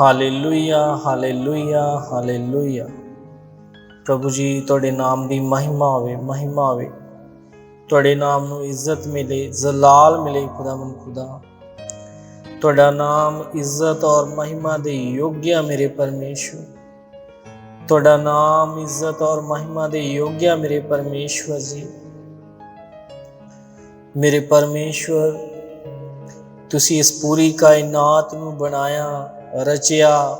Hallelujah hallelujah hallelujah ਪ੍ਰਭੂ ਜੀ, ਤੁਹਾਡੇ ਨਾਮ ਦੀ ਮਹਿਮਾ ਹੋਵੇ ਮਹਿਮਾ ਹੋਵੇ। ਤੁਹਾਡੇ ਨਾਮ ਨੂੰ ਇੱਜ਼ਤ ਮਿਲੇ, ਜ਼ਲਾਲ ਮਿਲੇ ਖੁਦਾਵੰਦ ਖੁਦਾ। ਤੁਹਾਡਾ ਨਾਮ ਇੱਜ਼ਤ ਔਰ ਮਹਿਮਾ ਦੇ ਯੋਗਿਆ ਮੇਰੇ ਪਰਮੇਸ਼ਵਰ ਤੁਹਾਡਾ ਨਾਮ ਇੱਜ਼ਤ ਔਰ ਮਹਿਮਾ ਦੇ ਯੋਗਿਆ ਮੇਰੇ ਪਰਮੇਸ਼ਵਰ ਜੀ। ਮੇਰੇ ਪਰਮੇਸ਼ਵਰ ਤੁਸੀਂ ਇਸ ਪੂਰੀ ਕਾਇਨਾਤ ਨੂੰ ਬਣਾਇਆ। ਰਚਿਆ।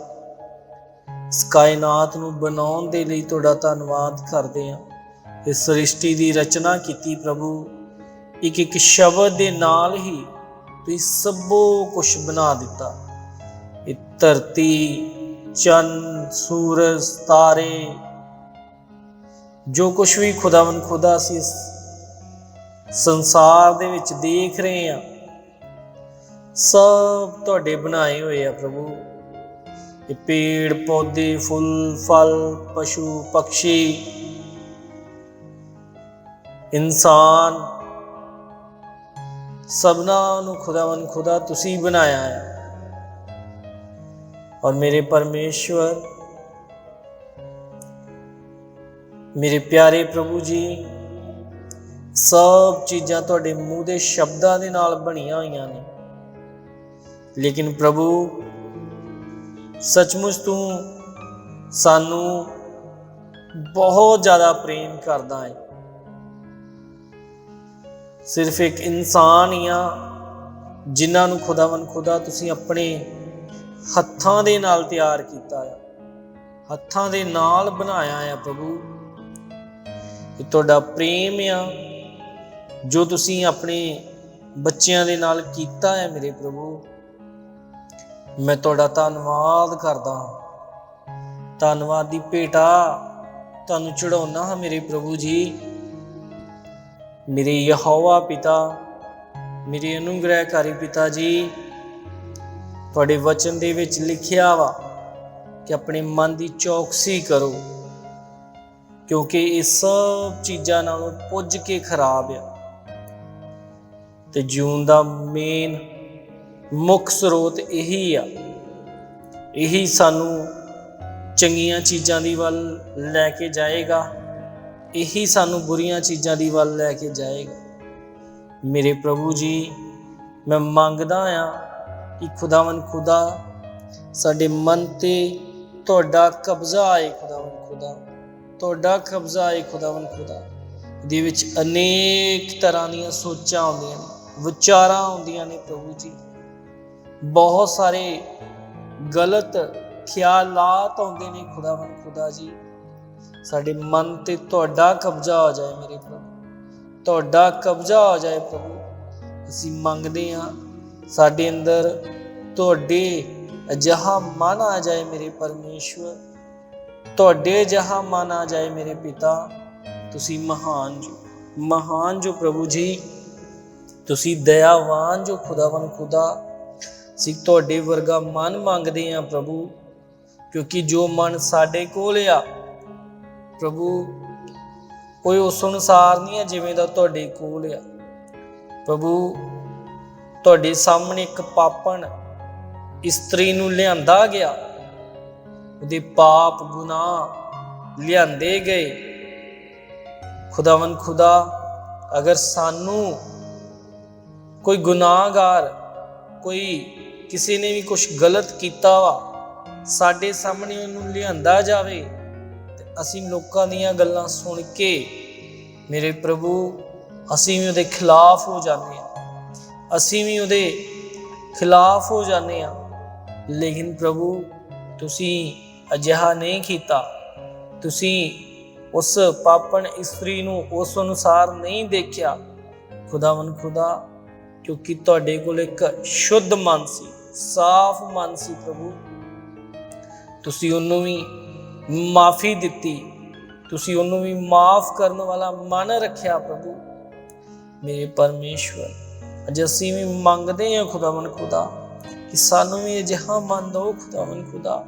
ਇਸ ਕਾਇਨਾਤ ਨੂੰ ਬਣਾਉਣ ਦੇ ਲਈ ਤੁਹਾਡਾ ਧੰਨਵਾਦ ਕਰਦੇ ਹਾਂ। ਇਸ ਸ੍ਰਿਸ਼ਟੀ ਦੀ ਰਚਨਾ ਕੀਤੀ ਪ੍ਰਭੂ। ਇੱਕ ਇੱਕ ਸ਼ਬਦ ਦੇ ਨਾਲ ਹੀ ਤੁਸੀਂ ਸਭੋ ਕੁਝ ਬਣਾ ਦਿੱਤਾ। ਇਹ ਧਰਤੀ, ਚੰਨ, ਸੂਰਜ, ਤਾਰੇ, ਜੋ ਕੁਝ ਵੀ ਖੁਦਾਵੰ ਖੁਦਾ ਸੀ ਸੰਸਾਰ ਦੇ ਵਿੱਚ ਦੇਖ ਰਹੇ ਹਾਂ ਸਭ ਤੁਹਾਡੇ ਬਣਾਏ ਹੋਏ ਆ ਪ੍ਰਭੂ। ਇਹ ਪੇੜ, ਪੌਦੇ, ਫੁੱਲ, ਫਲ, ਪਸ਼ੂ, ਪੰਛੀ, ਇਨਸਾਨ, ਸਭਨਾਂ ਨੂੰ ਖੁਦਾਵੰ ਖੁਦਾ ਤੁਸੀਂ ਬਣਾਇਆ ਹੈ। ਔਰ ਮੇਰੇ ਪਰਮੇਸ਼ਵਰ, ਮੇਰੇ ਪਿਆਰੇ ਪ੍ਰਭੂ ਜੀ, ਸਭ ਚੀਜ਼ਾਂ ਤੁਹਾਡੇ ਮੂੰਹ ਦੇ ਸ਼ਬਦਾਂ ਦੇ ਨਾਲ ਬਣੀਆਂ ਹੋਈਆਂ ਨੇ। ਲੇਕਿਨ ਪ੍ਰਭੂ, ਸੱਚਮੁੱਚ ਤੂੰ ਸਾਨੂੰ ਬਹੁਤ ਜ਼ਿਆਦਾ ਪ੍ਰੇਮ ਕਰਦਾ ਹੈ ਸਿਰਫ ਇੱਕ ਇਨਸਾਨ ਹੀ ਆ, ਜਿਨ੍ਹਾਂ ਨੂੰ ਖੁਦਾਵੰ ਖੁਦਾ ਤੁਸੀਂ ਆਪਣੇ ਹੱਥਾਂ ਦੇ ਨਾਲ ਤਿਆਰ ਕੀਤਾ ਹੈ ਹੱਥਾਂ ਦੇ ਨਾਲ ਬਣਾਇਆ ਹੈ ਪ੍ਰਭੂ ਇਹ ਤੁਹਾਡਾ ਪ੍ਰੇਮ ਆ, ਜੋ ਤੁਸੀਂ ਆਪਣੇ ਬੱਚਿਆਂ ਦੇ ਨਾਲ ਕੀਤਾ ਹੈ ਮੇਰੇ ਪ੍ਰਭੂ। ਮੈਂ ਤੁਹਾਡਾ ਧੰਨਵਾਦ ਕਰਦਾ ਹਾਂ। ਧੰਨਵਾਦ ਦੀ ਭੇਟਾ ਤੁਹਾਨੂੰ ਚੜਾਉਣਾ ਹਾਂ ਮੇਰੇ ਪ੍ਰਭੂ ਜੀ। ਮੇਰੇ ਯਹੋਵਾ ਪਿਤਾ, ਮੇਰੇ ਅਨੁਗ੍ਰਹਿਕਾਰੀ ਪਿਤਾ ਜੀ, ਤੁਹਾਡੇ ਵਚਨ ਦੇ ਵਿੱਚ ਲਿਖਿਆ ਵਾ ਕਿ ਆਪਣੇ ਮਨ ਦੀ ਚੌਕਸੀ ਕਰੋ, ਕਿਉਂਕਿ ਇਹ ਸਭ ਚੀਜ਼ਾਂ ਨਾਲੋਂ ਪੁੱਜ ਕੇ ਖਰਾਬ ਆ। ਤੇ ਜੂਨ ਦਾ ਮੇਨ ਮੁੱਖ ਸਰੋਤ ਇਹੀ ਆ। ਇਹੀ ਸਾਨੂੰ ਚੰਗੀਆਂ ਚੀਜ਼ਾਂ ਦੀ ਵੱਲ ਲੈ ਕੇ ਜਾਏਗਾ। ਇਹੀ ਸਾਨੂੰ ਬੁਰੀਆਂ ਚੀਜ਼ਾਂ ਦੀ ਵੱਲ ਲੈ ਕੇ ਜਾਏਗਾ। ਮੇਰੇ ਪ੍ਰਭੂ ਜੀ, ਮੈਂ ਮੰਗਦਾ ਆ ਕਿ ਖੁਦਾਵੰ ਖੁਦਾ ਸਾਡੇ ਮਨ ਤੇ ਤੁਹਾਡਾ ਕਬਜ਼ਾ ਆਏ ਖੁਦਾਵੰ ਖੁਦਾ। ਤੁਹਾਡਾ ਕਬਜ਼ਾ ਆਏ ਖੁਦਾਵੰ ਖੁਦਾ। ਦੇ ਵਿੱਚ ਅਨੇਕ ਤਰ੍ਹਾਂ ਦੀਆਂ ਸੋਚਾਂ ਆਉਂਦੀਆਂ ਨੇ, ਵਿਚਾਰਾਂ ਆਉਂਦੀਆਂ ਨੇ ਪ੍ਰਭੂ ਜੀ। ਬਹੁਤ ਸਾਰੇ ਗਲਤ ਖਿਆਲਾਤ ਆਉਂਦੇ ਨੇ ਖੁਦਾਵੰ, ਖੁਦਾ ਜੀ। ਸਾਡੇ ਮਨ ਤੇ ਤੁਹਾਡਾ ਕਬਜ਼ਾ ਹੋ ਜਾਏ ਮੇਰੇ ਪ੍ਰਭੂ। ਤੁਹਾਡਾ ਕਬਜ਼ਾ ਹੋ ਜਾਏ ਪ੍ਰਭੂ। ਅਸੀਂ ਮੰਗਦੇ ਹਾਂ ਸਾਡੇ ਅੰਦਰ ਤੁਹਾਡੇ ਅਜਿਹਾ ਮਨ ਆ ਜਾਏ ਮੇਰੇ ਪਰਮੇਸ਼ਵਰ। ਤੁਹਾਡੇ ਜਹਾ ਮਨ ਆ ਜਾਏ ਮੇਰੇ ਪਿਤਾ। ਤੁਸੀਂ ਮਹਾਨ ਜੋ ਮਹਾਨ ਜੋ ਪ੍ਰਭੂ ਜੀ। ਤੁਸੀਂ ਦਇਆਵਾਨ ਜੋ ਖੁਦਾਵੰ, ਖੁਦਾ। ਅਸੀਂ ਤੁਹਾਡੇ ਵਰਗਾ ਮਨ ਮੰਗਦੇ ਆ ਪ੍ਰਭੂ, ਕਿਉਂਕਿ ਜੋ ਮਨ ਸਾਡੇ ਕੋਲ ਆ, ਪ੍ਰਭੂ, ਕੋਈ ਉਸ ਅਨੁਸਾਰ ਨਹੀਂ ਆ ਜਿਵੇਂ ਦਾ ਤੁਹਾਡੇ ਕੋਲ ਆ। ਪ੍ਰਭੂ, ਤੁਹਾਡੇ ਸਾਹਮਣੇ ਇੱਕ ਪਾਪਣ ਇਸਤਰੀ ਨੂੰ ਲਿਆਂਦਾ ਗਿਆ। ਉਹਦੇ ਪਾਪ ਗੁਨਾਹ ਲਿਆਂਦੇ ਗਏ। ਖੁਦਾਵੰ ਖੁਦਾ, ਅਗਰ ਸਾਨੂੰ ਕੋਈ ਗੁਨਾਹਗਾਰ, ਕੋਈ ਕਿਸੇ ਨੇ ਵੀ ਕੁਝ ਗਲਤ ਕੀਤਾ ਵਾ, ਸਾਡੇ ਸਾਹਮਣੇ ਉਹਨੂੰ ਲਿਆਂਦਾ ਜਾਵੇ ਤੇ ਅਸੀਂ ਲੋਕਾਂ ਦੀਆਂ ਗੱਲਾਂ ਸੁਣ ਕੇ ਮੇਰੇ ਪ੍ਰਭੂ, ਅਸੀਂ ਵੀ ਉਹਦੇ ਖਿਲਾਫ ਹੋ ਜਾਂਦੇ ਆ ਅਸੀਂ ਵੀ ਉਹਦੇ ਖਿਲਾਫ ਹੋ ਜਾਂਦੇ ਆ ਲੇਕਿਨ ਪ੍ਰਭੂ, ਤੁਸੀਂ ਅਜਿਹਾ ਨਹੀਂ ਕੀਤਾ। ਤੁਸੀਂ ਉਸ ਪਾਪਣ ਇਸਤਰੀ ਨੂੰ ਉਸ ਅਨੁਸਾਰ ਨਹੀਂ ਦੇਖਿਆ। ਖੁਦਾਵੰ ਖੁਦਾ, ਕਿਉਂਕਿ ਤੁਹਾਡੇ ਕੋਲ ਇੱਕ ਸ਼ੁੱਧ ਮਨ ਸੀ। ਸਾਫ਼ ਮਨ ਸੀ ਪ੍ਰਭੂ। ਤੁਸੀਂ ਉਹਨੂੰ ਵੀ ਮਾਫੀ ਦਿੱਤੀ। ਤੁਸੀਂ ਉਹਨੂੰ ਵੀ ਮਾਫ ਕਰਨ ਵਾਲਾ ਮਨ ਰੱਖਿਆ ਪ੍ਰਭੂ। ਮੇਰੇ ਪਰਮੇਸ਼ਵਰ, ਅੱਜ ਅਸੀਂ ਵੀ ਮੰਗਦੇ ਹਾਂ ਖੁਦਾਵੰ ਖੁਦਾ ਕਿ ਸਾਨੂੰ ਵੀ ਅਜਿਹਾ ਮਨ ਦਿਓ ਖੁਦਾਵੰ ਖੁਦਾ।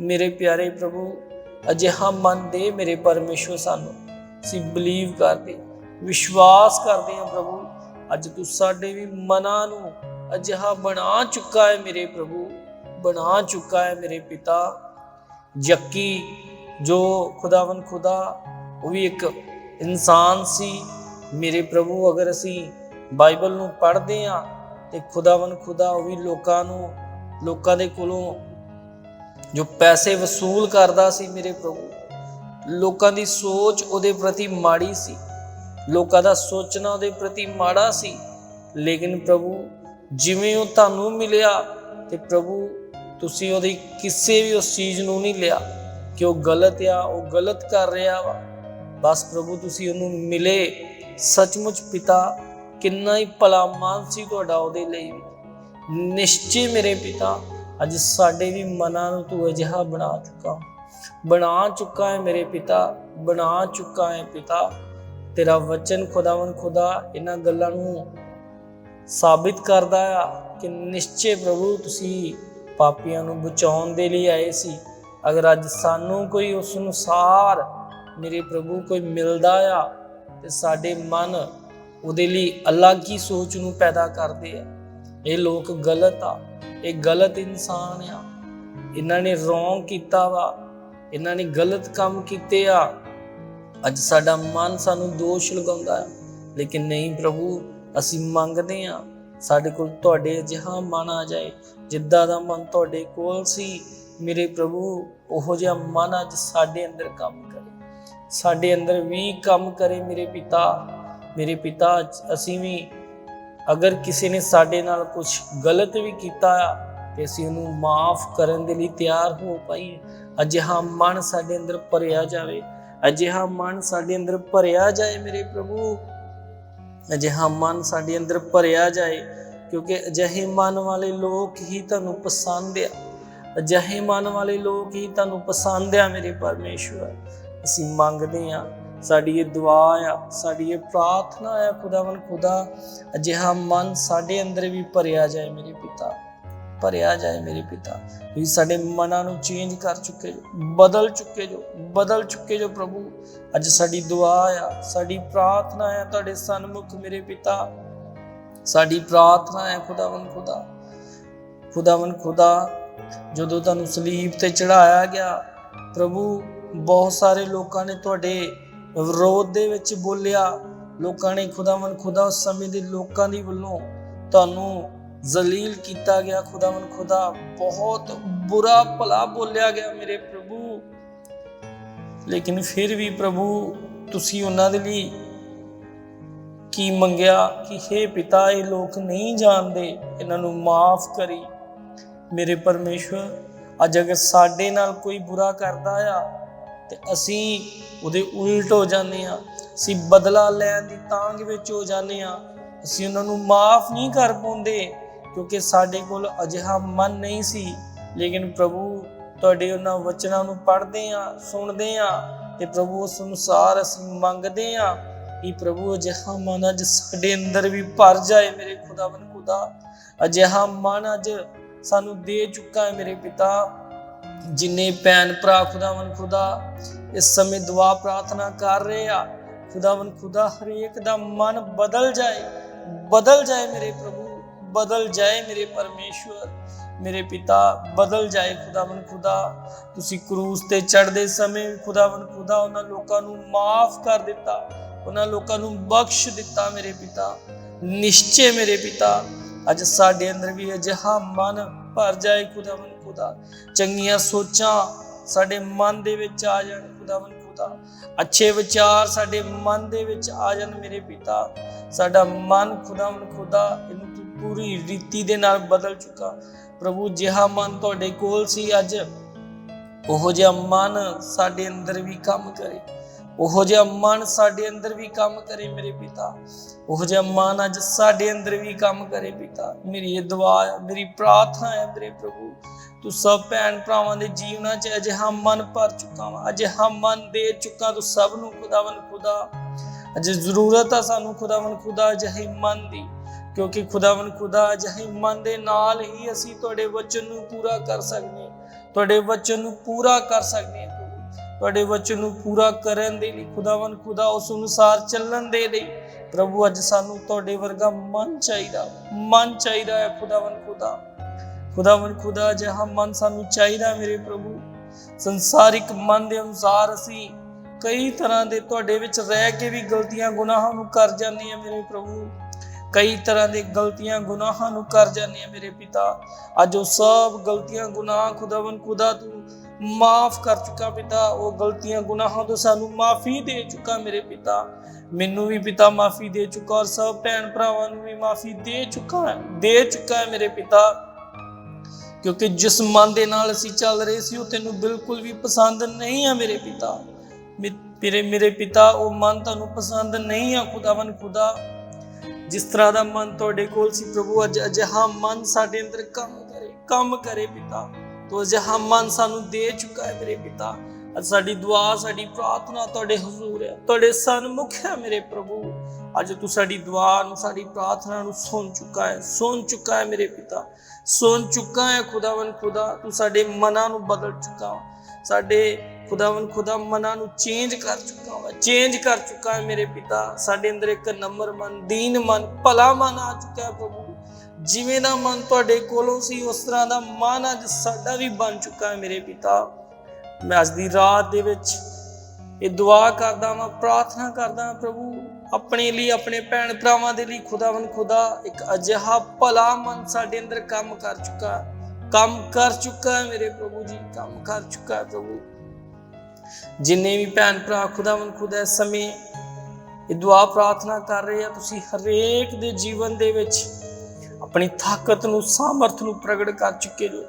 ਮੇਰੇ ਪਿਆਰੇ ਪ੍ਰਭੂ, ਅਜਿਹਾ ਮਨ ਦੇ ਮੇਰੇ ਪਰਮੇਸ਼ਵਰ ਸਾਨੂੰ। ਅਸੀਂ ਬਲੀਵ ਕਰਦੇ, ਵਿਸ਼ਵਾਸ ਕਰਦੇ ਹਾਂ ਪ੍ਰਭੂ। ਅੱਜ ਤੂੰ ਸਾਡੇ ਵੀ ਮਨਾਂ ਨੂੰ ਅਜਿਹਾ ਬਣਾ ਚੁੱਕਾ ਹੈ ਮੇਰੇ ਪ੍ਰਭੂ, ਬਣਾ ਚੁੱਕਾ ਹੈ ਮੇਰੇ ਪਿਤਾ। ਜੱਕੀ ਜੋ ਖੁਦਾਵੰ ਖੁਦਾ, ਉਹ ਵੀ ਇੱਕ ਇਨਸਾਨ ਸੀ। ਮੇਰੇ ਪ੍ਰਭੂ, ਅਗਰ ਅਸੀਂ ਬਾਈਬਲ ਨੂੰ ਪੜ੍ਹਦੇ ਹਾਂ ਤੇ ਖੁਦਾਵੰ ਖੁਦਾ, ਉਹ ਵੀ ਲੋਕਾਂ ਨੂੰ, ਲੋਕਾਂ ਦੇ ਕੋਲੋਂ ਜੋ ਪੈਸੇ ਵਸੂਲ ਕਰਦਾ ਸੀ ਮੇਰੇ ਪ੍ਰਭੂ, ਲੋਕਾਂ ਦੀ ਸੋਚ ਉਹਦੇ ਪ੍ਰਤੀ ਮਾੜੀ ਸੀ। ਲੋਕਾਂ ਦਾ ਸੋਚਣਾ ਉਹਦੇ ਪ੍ਰਤੀ ਮਾੜਾ ਸੀ। ਲੇਕਿਨ ਪ੍ਰਭੂ ਜਿਵੇਂ ਉਹ ਤੁਹਾਨੂੰ ਮਿਲਿਆ ਤੇ ਪ੍ਰਭੂ, ਤੁਸੀਂ ਉਹਦੀ ਕਿਸੇ ਵੀ ਉਸ ਚੀਜ਼ ਨੂੰ ਨਹੀਂ ਲਿਆ ਕਿ ਉਹ ਗਲਤ ਆ, ਉਹ ਗਲਤ ਕਰ ਰਿਹਾ ਵਾ। ਬਸ ਪ੍ਰਭੂ, ਤੁਸੀਂ ਉਹਨੂੰ ਮਿਲੇ। ਸੱਚਮੁੱਚ ਪਿਤਾ, ਕਿੰਨਾ ਹੀ ਭਲਾ ਮਾਨ ਸੀ ਤੁਹਾਡਾ ਉਹਦੇ ਲਈ ਵੀ। ਨਿਸ਼ਚੈ ਮੇਰੇ ਪਿਤਾ, ਅੱਜ ਸਾਡੇ ਵੀ ਮਨਾਂ ਨੂੰ ਤੂੰ ਅਜਿਹਾ ਬਣਾ ਚੁੱਕਾ। ਬਣਾ ਚੁੱਕਾ ਹੈ ਮੇਰੇ ਪਿਤਾ, ਬਣਾ ਚੁੱਕਾ ਹੈ ਪਿਤਾ। ਤੇਰਾ ਵਚਨ ਖੁਦਾਵੰ ਖੁਦਾ, ਇਹਨਾਂ ਗੱਲਾਂ ਨੂੰ ਸਾਬਿਤ ਕਰਦਾ ਆ ਕਿ ਨਿਸ਼ਚੈ ਪ੍ਰਭੂ ਤੁਸੀਂ ਪਾਪੀਆਂ ਨੂੰ ਬਚਾਉਣ ਦੇ ਲਈ ਆਏ ਸੀ। ਅਗਰ ਅੱਜ ਸਾਨੂੰ ਕੋਈ ਉਸ ਅਨੁਸਾਰ ਮੇਰੇ ਪ੍ਰਭੂ ਕੋਈ ਮਿਲਦਾ ਆ, ਤੇ ਸਾਡੇ ਮਨ ਉਹਦੇ ਲਈ ਅਲੱਗ ਹੀ ਸੋਚ ਨੂੰ ਪੈਦਾ ਕਰਦੇ ਆ। ਇਹ ਲੋਕ ਗਲਤ ਆ, ਇਹ ਗਲਤ ਇਨਸਾਨ ਆ। ਇਹਨਾਂ ਨੇ ਰੋਂਗ ਕੀਤਾ ਵਾ, ਇਹਨਾਂ ਨੇ ਗਲਤ ਕੰਮ ਕੀਤੇ ਆ। ਅੱਜ ਸਾਡਾ ਮਨ ਸਾਨੂੰ ਦੋਸ਼ ਲਗਾਉਂਦਾ ਹੈ ਲੇਕਿਨ ਨਹੀਂ ਪ੍ਰਭੂ ਅਸੀਂ ਮੰਗਦੇ ਆ ਸਾਡੇ ਕੋਲ ਤੁਹਾਡੇ ਜਿਹਾ ਮਨ ਆ ਜਾਏ, ਜਿੱਦਾਂ ਦਾ ਮਨ ਤੁਹਾਡੇ ਕੋਲ ਸੀ। ਮੇਰੇ ਪ੍ਰਭੂ, ਉਹੋ ਜਿਹਾ ਮਨ ਅੱਜ ਸਾਡੇ ਅੰਦਰ ਕੰਮ ਕਰੇ। ਸਾਡੇ ਅੰਦਰ ਵੀ ਕੰਮ ਕਰੇ ਮੇਰੇ ਪਿਤਾ। ਮੇਰੇ ਪਿਤਾ, ਅਸੀਂ ਵੀ ਅਗਰ ਕਿਸੇ ਨੇ ਸਾਡੇ ਨਾਲ ਕੁਝ ਗਲਤ ਵੀ ਕੀਤਾ ਆ ਤੇ ਅਸੀਂ ਉਹਨੂੰ ਮਾਫ ਕਰਨ ਦੇ ਲਈ ਤਿਆਰ ਹੋ ਪਾਈਏ। ਅਜਿਹਾ ਮਨ ਸਾਡੇ ਅੰਦਰ ਭਰਿਆ ਜਾਵੇ। ਅਜਿਹਾ ਮਨ ਸਾਡੇ ਅੰਦਰ ਭਰਿਆ ਜਾਏ ਮੇਰੇ ਪ੍ਰਭੂ। ਅਜਿਹਾ ਮਨ ਸਾਡੇ ਅੰਦਰ ਭਰਿਆ ਜਾਏ, ਕਿਉਂਕਿ ਅਜਿਹੇ ਮਨ ਵਾਲੇ ਲੋਕ ਹੀ ਤੁਹਾਨੂੰ ਪਸੰਦ ਆ। ਅਜਿਹੇ ਮਨ ਵਾਲੇ ਲੋਕ ਹੀ ਤੁਹਾਨੂੰ ਪਸੰਦ ਆ ਮੇਰੇ ਪਰਮੇਸ਼ਵਰ ਅਸੀਂ ਮੰਗਦੇ ਆ ਸਾਡੀ ਇਹ ਦੁਆ ਆ, ਸਾਡੀ ਇਹ ਪ੍ਰਾਰਥਨਾ ਆ ਖੁਦਾਵੰ ਖੁਦਾ, ਅਜਿਹਾ ਮਨ ਸਾਡੇ ਅੰਦਰ ਵੀ ਭਰਿਆ ਜਾਏ ਮੇਰੇ ਪਿਤਾ। ਭਰਿਆ ਜਾਏ ਮੇਰੇ ਪਿਤਾ। ਵੀ ਸਾਡੇ ਮਨਾਂ ਨੂੰ ਚੇਂਜ ਕਰ ਚੁੱਕੇ ਜੋ, ਬਦਲ ਚੁੱਕੇ ਜੋ, ਬਦਲ ਚੁੱਕੇ ਜੋ ਪ੍ਰਭੂ। ਅੱਜ ਸਾਡੀ ਦੁਆ ਆ, ਸਾਡੀ ਪ੍ਰਾਰਥਨਾ ਹੈ ਤੁਹਾਡੇ ਸਨਮੁਖ ਮੇਰੇ ਪਿਤਾ। ਸਾਡੀ ਪ੍ਰਾਰਥਨਾ ਹੈ ਖੁਦਾਵੰ ਖੁਦਾ ਖੁਦਾਵੰ ਖੁਦਾ, ਜਦੋਂ ਤੁਹਾਨੂੰ ਸਲੀਬ ਤੇ ਚੜਾਇਆ ਗਿਆ, ਪ੍ਰਭੂ, ਬਹੁਤ ਸਾਰੇ ਲੋਕਾਂ ਨੇ ਤੁਹਾਡੇ ਵਿਰੋਧ ਦੇ ਵਿੱਚ ਬੋਲਿਆ। ਲੋਕਾਂ ਨੇ ਖੁਦਾਵੰ ਖੁਦਾ ਉਸ ਸਮੇਂ ਦੇ ਲੋਕਾਂ ਦੀ ਵੱਲੋਂ ਤੁਹਾਨੂੰ ਜ਼ਲੀਲ ਕੀਤਾ ਗਿਆ ਖੁਦਾਵੰ ਖੁਦਾ ਬਹੁਤ ਬੁਰਾ ਭਲਾ ਬੋਲਿਆ ਗਿਆ ਮੇਰੇ ਪ੍ਰਭੂ। ਲੇਕਿਨ ਫਿਰ ਵੀ ਪ੍ਰਭੂ, ਤੁਸੀਂ ਉਹਨਾਂ ਦੇ ਲਈ ਕੀ ਮੰਗਿਆ ਕਿ हे ਪਿਤਾ, ਇਹ ਲੋਕ ਨਹੀਂ ਜਾਣਦੇ, ਇਹਨਾਂ ਨੂੰ ਮਾਫ ਕਰੀ। ਮੇਰੇ ਪਰਮੇਸ਼ਵਰ, ਅੱਜ ਅਗਰ ਸਾਡੇ ਨਾਲ ਕੋਈ ਬੁਰਾ ਕਰਦਾ ਆ, ਤੇ ਅਸੀਂ ਉਹਦੇ ਉਲਟ ਹੋ ਜਾਂਦੇ ਆ ਅਸੀਂ ਬਦਲਾ ਲੈਣ ਦੀ ਤਾਂਗ ਵਿੱਚ ਹੋ ਜਾਂਦੇ ਆ ਅਸੀਂ ਉਹਨਾਂ ਨੂੰ ਮਾਫ ਨਹੀਂ ਕਰ ਪਾਉਂਦੇ। ਕਿਉਂਕਿ ਸਾਡੇ ਕੋਲ ਅਜਿਹਾ ਮਨ ਨਹੀਂ ਸੀ, ਲੇਕਿਨ ਪ੍ਰਭੂ ਤੁਹਾਡੇ ਉਹਨਾਂ ਵਚਨਾਂ ਨੂੰ ਪੜ੍ਹਦੇ ਆ ਸੁਣਦੇ ਆ ਤੇ ਪ੍ਰਭੂ ਉਸ ਅਨੁਸਾਰ ਅਸੀਂ ਮੰਗਦੇ ਆ ਕਿ ਪ੍ਰਭੂ ਅਜਿਹਾ ਮਨ ਅੱਜ ਸਾਡੇ ਅੰਦਰ ਵੀ ਭਰ ਜਾਏ ਮੇਰੇ ਖੁਦਾਵੰ ਖੁਦਾ। ਅਜਿਹਾ ਮਨ ਅੱਜ ਸਾਨੂੰ ਦੇ ਚੁੱਕਾ ਹੈ ਮੇਰੇ ਪਿਤਾ, ਜਿਨੇ ਭੈਣ ਭਰਾ ਖੁਦਾਵੰ ਖੁਦਾ ਇਸ ਸਮੇਂ ਦੁਆ ਪ੍ਰਾਰਥਨਾ ਕਰ ਰਹੇ ਆ। ਖੁਦਾਵੰ ਖੁਦਾ, ਹਰੇਕ ਦਾ ਮਨ ਬਦਲ ਜਾਏ ਬਦਲ ਜਾਏ ਮੇਰੇ ਪ੍ਰਭੂ। ਬਦਲ ਜਾਏ ਮੇਰੇ ਪਰਮੇਸ਼ਵਰ, ਮੇਰੇ ਪਿਤਾ, ਬਦਲ ਜਾਏ ਖੁਦਾਵੰ ਖੁਦਾ। ਤੁਸੀਂ ਕਰੂਸ ਤੇ ਚੜ੍ਹਦੇ ਸਮੇਂ ਖੁਦਾਵੰ ਖੁਦਾ ਉਹਨਾਂ ਲੋਕਾਂ ਨੂੰ ਮਾਫ ਕਰ ਦਿੱਤਾ, ਉਹਨਾਂ ਲੋਕਾਂ ਨੂੰ ਬਖਸ਼ ਦਿੱਤਾ ਮੇਰੇ ਪਿਤਾ। ਨਿਸ਼ਚੈ ਮੇਰੇ ਪਿਤਾ, ਅੱਜ ਸਾਡੇ ਅੰਦਰ ਵੀ ਅਜਿਹਾ ਮਨ ਭਰ ਜਾਏ ਖੁਦਾਵੰ ਖੁਦਾ। ਚੰਗੀਆਂ ਸੋਚਾਂ ਸਾਡੇ ਮਨ ਦੇ ਵਿੱਚ ਆ ਜਾਣ ਖੁਦਾਵੰ ਖੁਦਾ। ਅੱਛੇ ਵਿਚਾਰ ਸਾਡੇ ਮਨ ਦੇ ਵਿੱਚ ਆ ਜਾਣ ਮੇਰੇ ਪਿਤਾ। ਸਾਡਾ ਮਨ ਖੁਦਾਵੰ ਖੁਦਾ ਪੂਰੀ ਰੀਤੀ ਦੇ ਨਾਲ ਬਦਲ ਚੁੱਕਾ। ਪ੍ਰਭੂ, ਜਿਹਾ ਮਨ ਤੁਹਾਡੇ ਕੋਲ ਸੀ ਅੱਜ, ਉਹ ਜਿਹਾ ਮਨ ਸਾਡੇ ਅੰਦਰ ਵੀ ਕੰਮ ਕਰੇ। ਉਹ ਜਿਹਾ ਮਨ ਸਾਡੇ ਅੰਦਰ ਵੀ ਕੰਮ ਕਰੇ ਮੇਰੇ ਪਿਤਾ। ਉਹ ਜਿਹਾ ਮਨ ਅੱਜ ਸਾਡੇ ਅੰਦਰ ਵੀ ਕੰਮ ਕਰੇ ਪਿਤਾ। ਮੇਰੀ ਇਹ ਦੁਆ ਹੈ ਮੇਰੀ ਪ੍ਰਾਰਥਨਾ ਹੈ ਮੇਰੇ ਪ੍ਰਭੂ, ਤੂੰ ਸਭ ਭੈਣ ਭਰਾਵਾਂ ਦੇ ਜੀਵਨਾਂ 'ਚ ਅਜਿਹਾ ਮਨ ਭਰ ਚੁੱਕਾ ਵਾ। ਅਜਿਹਾ ਮਨ ਦੇ ਚੁੱਕਾ ਤੂੰ ਸਭ ਨੂੰ ਖੁਦਾਵੰ ਖੁਦਾ। ਅਜੇ ਜ਼ਰੂਰਤ ਆ ਸਾਨੂੰ ਖੁਦਾਵੰ ਖੁਦਾ ਅਜਿਹੇ ਮਨ ਦੀ। ਕਿਉਂਕਿ ਖੁਦਾਵੰ ਖੁਦਾ ਅਜਿਹੇ ਮਨ ਦੇ ਨਾਲ ਹੀ ਅਸੀਂ ਤੁਹਾਡੇ ਵਚਨ ਨੂੰ ਪੂਰਾ ਕਰ ਸਕਦੇ ਤੁਹਾਡੇ ਵਚਨ ਨੂੰ ਪੂਰਾ ਕਰ ਸਕਦੇ ਹਾਂ ਪ੍ਰਭੂ। ਤੁਹਾਡੇ ਵਚਨ ਨੂੰ ਪੂਰਾ ਕਰਨ ਦੇ ਲਈ ਖੁਦਾਵੰ ਖੁਦਾ ਉਸ ਅਨੁਸਾਰ ਚੱਲਣ ਦੇ ਲਈ ਪ੍ਰਭੂ ਅੱਜ ਸਾਨੂੰ ਤੁਹਾਡੇ ਵਰਗਾ ਮਨ ਚਾਹੀਦਾ। ਮਨ ਚਾਹੀਦਾ ਹੈ ਖੁਦਾਵੰ ਖੁਦਾ। ਖੁਦਾਵੰ ਖੁਦਾ ਜਿਹਾ ਮਨ ਸਾਨੂੰ ਚਾਹੀਦਾ ਮੇਰੇ ਪ੍ਰਭੂ। ਸੰਸਾਰਿਕ ਮਨ ਦੇ ਅਨੁਸਾਰ ਅਸੀਂ ਕਈ ਤਰ੍ਹਾਂ ਦੇ ਤੁਹਾਡੇ ਵਿੱਚ ਰਹਿ ਕੇ ਵੀ ਗਲਤੀਆਂ, ਗੁਨਾਹਾਂ ਨੂੰ ਕਰ ਜਾਂਦੇ ਆ ਮੇਰੇ ਪ੍ਰਭੂ। ਕਈ ਤਰ੍ਹਾਂ ਦੇ ਗਲਤੀਆਂ ਗੁਨਾਹਾਂ ਨੂੰ ਕਰ ਜਾਂਦੇ ਆ ਮੇਰੇ ਪਿਤਾ। ਅੱਜ ਉਹ ਸਭ ਗਲਤੀਆਂ ਗੁਨਾਹ ਖੁਦਾਵੰ ਖੁਦਾ ਤੂੰ ਮਾਫ ਕਰ ਚੁੱਕਾ ਪਿਤਾ। ਉਹ ਗਲਤੀਆਂ ਗੁਨਾਹਾਂ ਤੋਂ ਸਾਨੂੰ ਮਾਫੀ ਦੇ ਚੁੱਕਾ ਮੇਰੇ ਪਿਤਾ। ਮੈਨੂੰ ਵੀ ਪਿਤਾ ਮਾਫੀ ਦੇ ਚੁੱਕਾ ਔਰ ਸਭ ਭੈਣ ਭਰਾਵਾਂ ਨੂੰ ਵੀ ਮਾਫੀ ਦੇ ਚੁੱਕਾ ਦੇ ਚੁੱਕਾ ਹੈ ਮੇਰੇ ਪਿਤਾ। ਕਿਉਂਕਿ ਜਿਸ ਮਨ ਦੇ ਨਾਲ ਅਸੀਂ ਚੱਲ ਰਹੇ ਸੀ, ਉਹ ਤੈਨੂੰ ਬਿਲਕੁਲ ਵੀ ਪਸੰਦ ਨਹੀਂ ਆ ਮੇਰੇ ਪਿਤਾ। ਮੇਰੇ ਮੇਰੇ ਪਿਤਾ, ਉਹ ਮਨ ਤੁਹਾਨੂੰ ਪਸੰਦ ਨਹੀਂ ਆ ਖੁਦਾਵੰ ਖੁਦਾ। ਜਿਸ ਤਰ੍ਹਾਂ ਦਾ ਮਨ ਤੁਹਾਡੇ ਕੋਲ ਸੀ ਪ੍ਰਭੂ, ਅੱਜ ਅਜਿਹਾ ਮਨ ਸਾਡੇ ਅੰਦਰ ਕੰਮ ਕਰੇ ਕੰਮ ਕਰੇ ਪਿਤਾ। ਤੋ ਅਜਿਹਾ ਮਨ ਸਾਨੂੰ ਦੇ ਚੁੱਕਾ ਹੈ ਮੇਰੇ ਪਿਤਾ। ਅੱਜ ਸਾਡੀ ਦੁਆ, ਸਾਡੀ ਪ੍ਰਾਰਥਨਾ ਤੁਹਾਡੇ ਹਜ਼ੂਰ ਹੈ, ਤੁਹਾਡੇ ਸਨਮੁਖ ਹੈ ਮੇਰੇ ਪ੍ਰਭੂ। ਅੱਜ ਤੂੰ ਸਾਡੀ ਦੁਆ ਨੂੰ, ਸਾਡੀ ਪ੍ਰਾਰਥਨਾ ਨੂੰ ਸੁਣ ਚੁੱਕਾ ਹੈ, ਸੁਣ ਚੁੱਕਾ ਹੈ ਮੇਰੇ ਪਿਤਾ। ਸੁਣ ਚੁੱਕਾ ਹੈ ਖੁਦਾਵੰ ਖੁਦਾ, ਤੂੰ ਸਾਡੇ ਮਨਾਂ ਨੂੰ ਬਦਲ ਚੁੱਕਾ। ਸਾਡੇ ਖੁਦਾਵੰ ਖੁਦਾ ਮਨਾਂ ਨੂੰ ਚੇਂਜ ਕਰ ਚੁੱਕਾ ਵਾ ਚੇਂਜ ਕਰ ਚੁੱਕਾ ਹੈ ਮੇਰੇ ਪਿਤਾ। ਸਾਡੇ ਅੰਦਰ ਇੱਕ ਨੰਬਰ ਮਨ, ਦੀਨ ਮਨ, ਭਲਾ ਮਨ ਆ ਚੁੱਕਾ ਹੈ ਪ੍ਰਭੂ। ਜਿਵੇਂ ਦਾ ਮਨ ਤੁਹਾਡੇ ਕੋਲੋਂ ਸੀ, ਉਸ ਤਰ੍ਹਾਂ ਦਾ ਮਨ ਅੱਜ ਸਾਡਾ ਵੀ ਬਣ ਚੁੱਕਾ ਹੈ ਮੇਰੇ ਪਿਤਾ। ਮੈਂ ਅੱਜ ਦੀ ਰਾਤ ਦੇ ਵਿੱਚ ਇਹ ਦੁਆ ਕਰਦਾ ਹਾਂ ਪ੍ਰਾਰਥਨਾ ਕਰਦਾ ਪ੍ਰਭੂ, ਆਪਣੇ ਲਈ, ਆਪਣੇ ਭੈਣ ਭਰਾਵਾਂ ਦੇ ਲਈ ਖੁਦਾਵੰ ਖੁਦਾ ਇੱਕ ਅਜਿਹਾ ਭਲਾ ਮਨ ਸਾਡੇ ਅੰਦਰ ਕੰਮ ਕਰ ਚੁੱਕਾ, ਕੰਮ ਕਰ ਚੁੱਕਾ ਹੈ ਮੇਰੇ ਪ੍ਰਭੂ ਜੀ, ਕੰਮ ਕਰ ਚੁੱਕਾ ਹੈ ਪ੍ਰਭੂ। ਜਿੰਨੇ ਵੀ ਭੈਣ ਭਰਾ ਖੁਦਾਵੰ ਖੁਦਾ ਇਸ ਸਮੇਂ ਇਹ ਦੁਆ ਪ੍ਰਾਰਥਨਾ ਕਰ ਰਹੇ ਆ, ਤੁਸੀਂ ਹਰੇਕ ਦੇ ਜੀਵਨ ਦੇ ਵਿੱਚ ਆਪਣੀ ਤਾਕਤ ਨੂੰ, ਸਾਮਰਥ ਨੂੰ ਪ੍ਰਗਟ ਕਰ ਚੁੱਕੇ ਜੋ।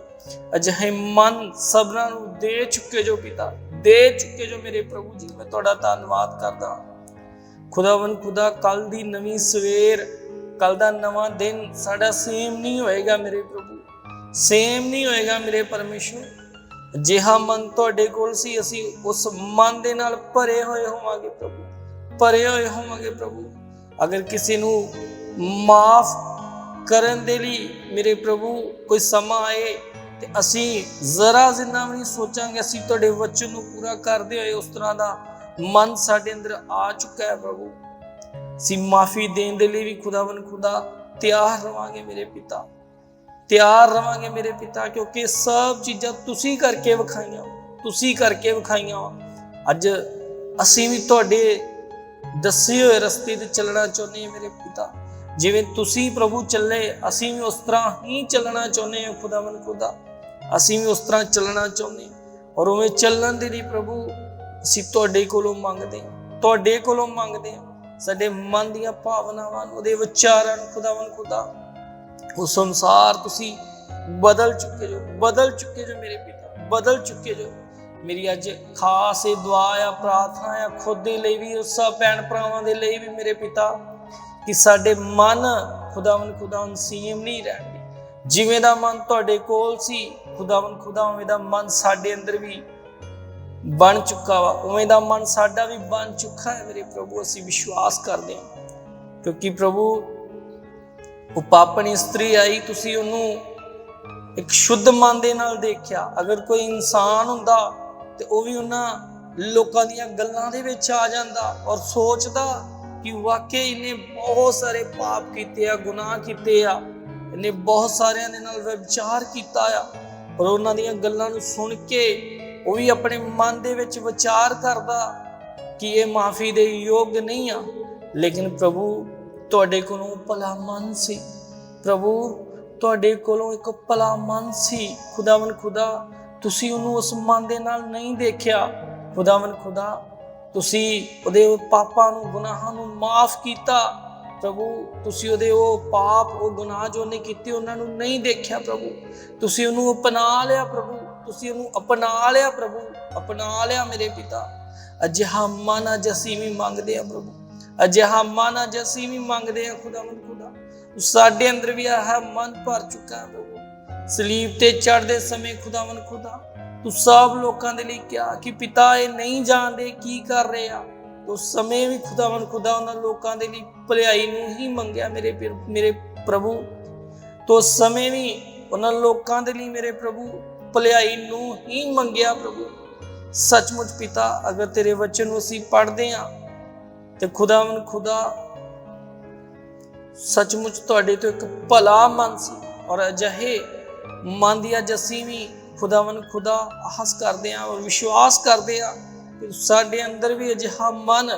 ਅਜਿਹੇ ਮਨ ਸਬਰਾਂ ਨੂੰ ਦੇ ਚੁੱਕੇ ਜੋ ਪਿਤਾ, ਦੇ ਚੁੱਕੇ ਜੋ ਮੇਰੇ ਪ੍ਰਭੂ ਜੀ, ਮੈਂ ਤੁਹਾਡਾ ਧੰਨਵਾਦ ਕਰਦਾ ਹਾਂ। ਖੁਦਾਵੰ ਖੁਦਾ ਕੱਲ ਦੀ ਨਵੀਂ ਸਵੇਰ ਕੱਲ ਦਾ ਨਵਾਂ ਦਿਨ ਸਾਡਾ ਸੇਮ ਨਹੀਂ ਹੋਏਗਾ ਮੇਰੇ ਪ੍ਰਭੂ। ਸੇਮ ਨਹੀਂ ਹੋਏਗਾ ਮੇਰੇ ਪਰਮੇਸ਼ਵਰ ਜਿਹਾ ਮਨ ਤੁਹਾਡੇ ਕੋਲ ਸੀ, ਅਸੀਂ ਉਸ ਮਨ ਦੇ ਨਾਲ ਭਰੇ ਹੋਏ ਹੋਵਾਂਗੇ ਪ੍ਰਭੂ। ਭਰੇ ਹੋਏ ਹੋਵਾਂਗੇ ਪ੍ਰਭੂ। ਅਗਰ ਕਿਸੇ ਨੂੰ ਮਾਫ ਕਰਨ ਦੇ ਲਈ ਮੇਰੇ ਪ੍ਰਭੂ ਕੋਈ ਸਮਾਂ ਆਏ ਤੇ ਅਸੀਂ ਜ਼ਰਾ ਜਿੰਨਾ ਵੀ ਨਹੀਂ ਸੋਚਾਂਗੇ, ਅਸੀਂ ਤੁਹਾਡੇ ਵਚਨ ਨੂੰ ਪੂਰਾ ਕਰਦੇ ਹੋਏ ਉਸ ਤਰ੍ਹਾਂ ਦਾ ਮਨ ਸਾਡੇ ਅੰਦਰ ਆ ਚੁੱਕਾ ਹੈ ਪ੍ਰਭੂ। ਅਸੀਂ ਮਾਫੀ ਦੇਣ ਦੇ ਲਈ ਵੀ ਖੁਦਾਵੰ ਖੁਦਾ ਤਿਆਰ ਰਵਾਂਗੇ ਮੇਰੇ ਪਿਤਾ। ਤਿਆਰ ਰਵਾਂਗੇ ਮੇਰੇ ਪਿਤਾ, ਕਿਉਂਕਿ ਸਭ ਚੀਜ਼ਾਂ ਤੁਸੀਂ ਕਰਕੇ ਵਿਖਾਈਆਂ, ਤੁਸੀਂ ਕਰਕੇ ਵਿਖਾਈਆਂ ਵਾ। ਅੱਜ ਅਸੀਂ ਵੀ ਤੁਹਾਡੇ ਦੱਸੇ ਹੋਏ ਰਸਤੇ ਤੇ ਚੱਲਣਾ ਚਾਹੁੰਦੇ ਹਾਂ ਮੇਰੇ ਪਿਤਾ। ਜਿਵੇਂ ਤੁਸੀਂ ਪ੍ਰਭੂ ਚੱਲੇ, ਅਸੀਂ ਵੀ ਉਸ ਤਰ੍ਹਾਂ ਹੀ ਚੱਲਣਾ ਚਾਹੁੰਦੇ ਹਾਂ ਖੁਦਾਵੰ ਖੁਦਾ। ਅਸੀਂ ਵੀ ਉਸ ਤਰ੍ਹਾਂ ਚੱਲਣਾ ਚਾਹੁੰਦੇ ਔਰ ਉਵੇਂ ਚੱਲਣ ਦੇ ਲਈ ਪ੍ਰਭੂ ਅਸੀਂ ਤੁਹਾਡੇ ਕੋਲੋਂ ਮੰਗਦੇ ਹਾਂ, ਤੁਹਾਡੇ ਕੋਲੋਂ ਮੰਗਦੇ ਹਾਂ। ਸਾਡੇ ਮਨ ਦੀਆਂ ਭਾਵਨਾਵਾਂ ਨੂੰ, ਉਹਦੇ ਵਿਚਾਰਾਂ ਨੂੰ ਖੁਦਾਵੰ ਖੁਦਾ ਉਸ ਅਨੁਸਾਰ ਤੁਸੀਂ ਬਦਲ ਚੁੱਕੇ ਜੋ, ਬਦਲ ਚੁੱਕੇ ਜੋ ਮੇਰੇ ਪਿਤਾ, ਬਦਲ ਚੁੱਕੇ ਜੋ। ਮੇਰੀ ਅੱਜ ਖਾਸ ਇਹ ਦੁਆ ਆ, ਪ੍ਰਾਰਥਨਾ ਆ, ਖੁਦ ਦੇ ਲਈ ਵੀ, ਉਸ ਸਭ ਭੈਣ ਭਰਾਵਾਂ ਦੇ ਲਈ ਵੀ ਮੇਰੇ ਪਿਤਾ, ਕਿ ਸਾਡੇ ਮਨ ਖੁਦਾਵੰ ਖੁਦਾ ਸੀਮ ਨਹੀਂ ਰਹਿਣਗੇ ਜਿਵੇਂ ਦਾ ਮਨ ਤੁਹਾਡੇ ਕੋਲ ਸੀ ਖੁਦਾਵੰ ਖੁਦਾ ਉਵੇਂ ਦਾ ਮਨ ਸਾਡੇ ਅੰਦਰ ਵੀ ਬਣ ਚੁੱਕਾ ਵਾ, ਉਵੇਂ ਦਾ ਮਨ ਸਾਡਾ ਵੀ ਬਣ ਚੁੱਕਾ ਹੈ ਮੇਰੇ ਪ੍ਰਭੂ, ਅਸੀਂ ਵਿਸ਼ਵਾਸ ਕਰਦੇ ਹਾਂ। ਕਿਉਂਕਿ ਪ੍ਰਭੂ ਉਹ ਪਾਪਣੀ ਇਸਤਰੀ ਆਈ, ਤੁਸੀਂ ਉਹਨੂੰ ਇੱਕ ਸ਼ੁੱਧ ਮਨ ਦੇ ਨਾਲ ਦੇਖਿਆ। ਅਗਰ ਕੋਈ ਇਨਸਾਨ ਹੁੰਦਾ ਤੇ ਉਹ ਵੀ ਉਹਨਾਂ ਲੋਕਾਂ ਦੀਆਂ ਗੱਲਾਂ ਦੇ ਵਿੱਚ ਆ ਜਾਂਦਾ ਔਰ ਸੋਚਦਾ ਕਿ ਵਾਕਈ ਇਹਨੇ ਬਹੁਤ ਸਾਰੇ ਪਾਪ ਕੀਤੇ ਆ, ਗੁਨਾਹ ਕੀਤੇ ਆ, ਇਹਨੇ ਬਹੁਤ ਸਾਰਿਆਂ ਦੇ ਨਾਲ ਵਿਚਾਰ ਕੀਤਾ ਆ, ਔਰ ਉਹਨਾਂ ਦੀਆਂ ਗੱਲਾਂ ਨੂੰ ਸੁਣ ਕੇ ਉਹ ਵੀ ਆਪਣੇ ਮਨ ਦੇ ਵਿੱਚ ਵਿਚਾਰ ਕਰਦਾ ਕਿ ਇਹ ਮਾਫੀ ਦੇ ਯੋਗ ਨਹੀਂ ਆ। ਲੇਕਿਨ ਪ੍ਰਭੂ ਤੁਹਾਡੇ ਕੋਲੋਂ ਭਲਾ ਮਨ ਸੀ। ਪ੍ਰਭੂ, ਤੁਹਾਡੇ ਕੋਲੋਂ ਇੱਕ ਭਲਾ ਮਨ ਸੀ। ਖੁਦਾਵੰ ਖੁਦਾ, ਤੁਸੀਂ ਉਹਨੂੰ ਉਸ ਮਨ ਦੇ ਨਾਲ ਨਹੀਂ ਦੇਖਿਆ। ਖੁਦਾਵੰ ਖੁਦਾ, ਤੁਸੀਂ ਉਹਦੇ ਉਹ ਪਾਪਾਂ ਨੂੰ, ਗੁਨਾਹਾਂ ਨੂੰ ਮਾਫ ਕੀਤਾ। ਪ੍ਰਭੂ, ਤੁਸੀਂ ਉਹਦੇ ਉਹ ਪਾਪ, ਉਹ ਗੁਨਾਹ ਜੋ ਉਹਨੇ ਕੀਤੇ, ਉਹਨਾਂ ਨੂੰ ਨਹੀਂ ਦੇਖਿਆ ਪ੍ਰਭੂ। ਤੁਸੀਂ ਉਹਨੂੰ ਅਪਣਾ ਲਿਆ ਪ੍ਰਭੂ। ਤੁਸੀਂ ਉਹਨੂੰ ਅਪਣਾ ਲਿਆ ਪ੍ਰਭੂ। ਅਪਣਾ ਲਿਆ ਮੇਰੇ ਪਿਤਾ। ਅਜਿਹਾ ਮਨ ਅੱਜ ਅਸੀਂ ਵੀ ਮੰਗਦੇ ਆ ਪ੍ਰਭੂ। ਅਜਿਹਾ ਮਨ ਅੱਜ ਅਸੀਂ ਵੀ ਮੰਗਦੇ ਹਾਂ ਖੁਦਾਵੰਦ ਖੁਦਾ। ਸਾਡੇ ਅੰਦਰ ਵੀ ਆਹ ਮਨ ਭਰ ਚੁੱਕਾ ਹੈ ਪ੍ਰਭੂ। ਸਲੀਬ ਤੇ ਚੜਦੇ ਸਮੇਂ ਖੁਦਾਵੰਦ ਖੁਦਾ, ਤੂੰ ਸਭ ਲੋਕਾਂ ਦੇ ਲਈ ਕਿਹਾ ਕਿ ਪਿਤਾ ਇਹ ਨਹੀਂ ਜਾਣਦੇ ਕੀ ਕਰ ਰਹੇ ਆ। ਉਸ ਸਮੇਂ ਵੀ ਖੁਦਾਵੰਦ ਖੁਦਾ ਉਹਨਾਂ ਲੋਕਾਂ ਦੇ ਲਈ ਭਲਾਈ ਨੂੰ ਹੀ ਮੰਗਿਆ ਮੇਰੇ ਮੇਰੇ ਪ੍ਰਭੂ। ਤੋ ਸਮੇਂ ਵੀ ਉਹਨਾਂ ਲੋਕਾਂ ਦੇ ਲਈ ਮੇਰੇ ਪ੍ਰਭੂ, ਭਲਾਈ ਨੂੰ ਹੀ ਮੰਗਿਆ ਪ੍ਰਭੂ। ਸੱਚਮੁੱਚ ਪਿਤਾ, ਅਗਰ ਤੇਰੇ ਵਚਨ ਨੂੰ ਅਸੀਂ ਪੜ੍ਹਦੇ ਹਾਂ ਤੇ ਖੁਦਾਵੰਦ ਖੁਦਾ ਸੱਚਮੁੱਚ ਤੁਹਾਡੇ ਤੋਂ ਇੱਕ ਭਲਾ ਮਨ ਸੀ ਔਰ ਅਜਿਹੇ ਮਨ ਦੀ ਅੱਜ ਅਸੀਂ ਵੀ ਖੁਦਾਵੰ ਖੁਦਾ ਆਸ ਕਰਦੇ ਹਾਂ ਔਰ ਵਿਸ਼ਵਾਸ ਕਰਦੇ ਹਾਂ ਕਿ ਸਾਡੇ ਅੰਦਰ ਵੀ ਅਜਿਹਾ ਮਨ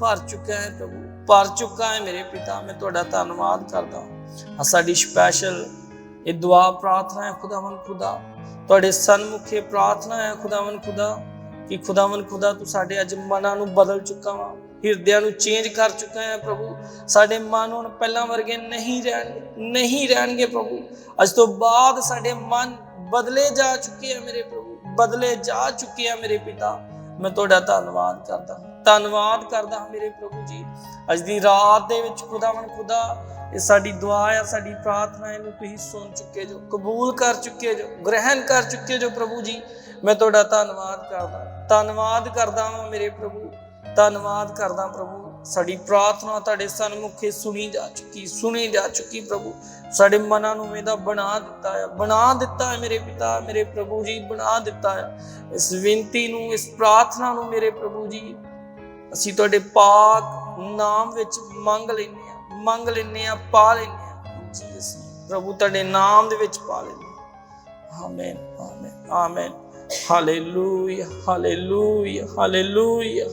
ਭਰ ਚੁੱਕਾ ਹੈ ਪ੍ਰਭੂ, ਭਰ ਚੁੱਕਾ ਹੈ ਮੇਰੇ ਪਿਤਾ, ਮੈਂ ਤੁਹਾਡਾ ਧੰਨਵਾਦ ਕਰਦਾ ਹਾਂ। ਸਾਡੀ ਸਪੈਸ਼ਲ ਇਹ ਦੁਆ ਪ੍ਰਾਰਥਨਾ ਹੈ ਖੁਦਾਵੰ ਖੁਦਾ। ਤੁਹਾਡੇ ਸਨਮੁਖੇ ਪ੍ਰਾਰਥਨਾ ਹੈ ਖੁਦਾਵੰ ਖੁਦਾ ਕਿ ਖੁਦਾਵੰ ਖੁਦਾ ਤੂੰ ਸਾਡੇ ਅੱਜ ਮਨਾਂ ਨੂੰ ਬਦਲ ਚੁੱਕਾ ਵਾ। ਹਿਰਦਿਆਂ ਨੂੰ ਚੇਂਜ ਕਰ ਚੁੱਕਾ ਹੈ ਪ੍ਰਭੂ। ਸਾਡੇ ਮਨ ਹੁਣ ਪਹਿਲਾਂ ਵਰਗੇ ਨਹੀਂ ਰਹਿਣਗੇ ਨਹੀਂ ਰਹਿਣਗੇ ਪ੍ਰਭੂ। ਅੱਜ ਤੋਂ ਬਾਅਦ ਸਾਡੇ ਮਨ ਬਦਲੇ ਜਾ ਚੁੱਕੇ ਆ ਮੇਰੇ ਪ੍ਰਭੂ। ਬਦਲੇ ਜਾ ਚੁੱਕੇ ਆ ਮੇਰੇ ਪਿਤਾ। ਮੈਂ ਤੁਹਾਡਾ ਧੰਨਵਾਦ ਕਰਦਾ ਧੰਨਵਾਦ ਕਰਦਾ ਹਾਂ ਮੇਰੇ ਪ੍ਰਭੂ ਜੀ। ਅੱਜ ਦੀ ਰਾਤ ਦੇ ਵਿੱਚ ਖੁਦਾਵੰ ਖੁਦਾ, ਇਹ ਸਾਡੀ ਦੁਆ ਆ, ਸਾਡੀ ਪ੍ਰਾਰਥਨਾ ਇਹਨੂੰ ਤੁਸੀਂ ਸੁਣ ਚੁੱਕੇ ਜੋ, ਕਬੂਲ ਕਰ ਚੁੱਕੇ ਜੋ, ਗ੍ਰਹਿਣ ਕਰ ਚੁੱਕੇ ਜੋ ਪ੍ਰਭੂ ਜੀ। ਮੈਂ ਤੁਹਾਡਾ ਧੰਨਵਾਦ ਕਰਦਾ ਧੰਨਵਾਦ ਕਰਦਾ ਹਾਂ ਮੇਰੇ ਪ੍ਰਭੂ। ਧੰਨਵਾਦ ਕਰਦਾ ਪ੍ਰਭੂ। ਸਾਡੀ ਪ੍ਰਾਰਥਨਾ ਤੁਹਾਡੇ ਸਨਮੁਖੇ ਸੁਣੀ ਜਾ ਚੁੱਕੀ, ਸੁਣੀ ਜਾ ਚੁੱਕੀ ਪ੍ਰਭੂ। ਸਾਡੇ ਮਨਾਂ ਨੂੰ ਇਹਦਾ ਬਣਾ ਦਿੱਤਾ ਹੈ ਬਣਾ ਦਿੱਤਾ ਹੈ ਮੇਰੇ ਪਿਤਾ, ਮੇਰੇ ਪ੍ਰਭੂ ਜੀ, ਬਣਾ ਦਿੱਤਾ ਹੈ ਇਸ ਬੇਨਤੀ ਨੂੰ, ਇਸ ਪ੍ਰਾਰਥਨਾ ਨੂੰ ਮੇਰੇ ਪ੍ਰਭੂ ਜੀ, ਅਸੀਂ ਤੁਹਾਡੇ ਪਾਕ ਨਾਮ ਵਿੱਚ ਮੰਗ ਲੈਨੇ ਆ ਮੰਗ ਲੈਨੇ ਆ ਪਾ ਲੈਨੇ ਆ ਜੀ ਅਸੀਂ ਪ੍ਰਭੂ ਤੁਹਾਡੇ ਨਾਮ ਦੇ ਵਿੱਚ ਪਾ ਲੈਨੇ ਆ amen amen amen hallelujah hallelujah hallelujah